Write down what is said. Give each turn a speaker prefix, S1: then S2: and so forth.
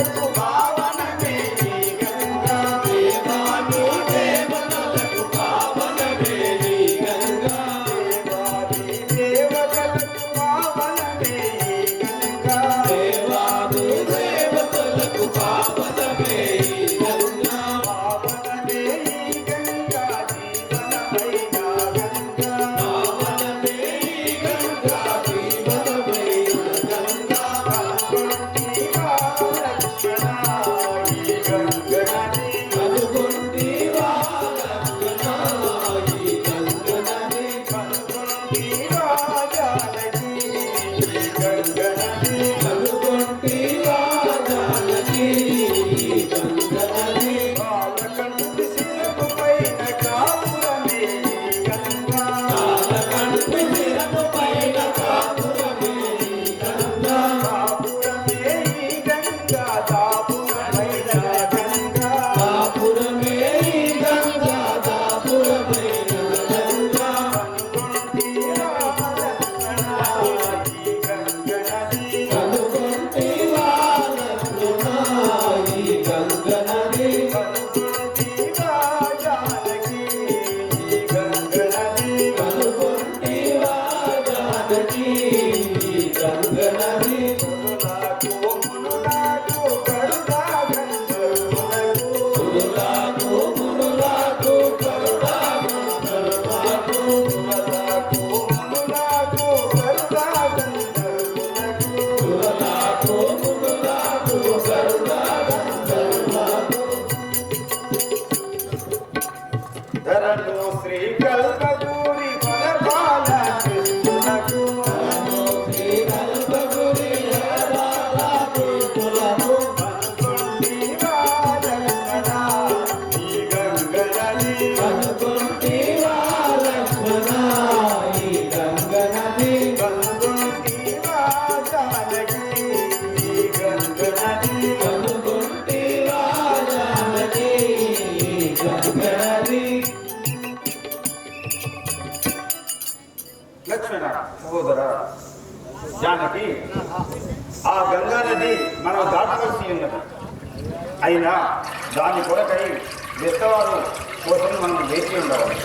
S1: Ay, হরে లక్ష్మణ సహోదర జానకి ఆ గంగా నది మనం దాటవలసి ఉన్నది. అయినా దాని కొరకై వెత్తవారు కోసం మనం వేచి ఉండవాలి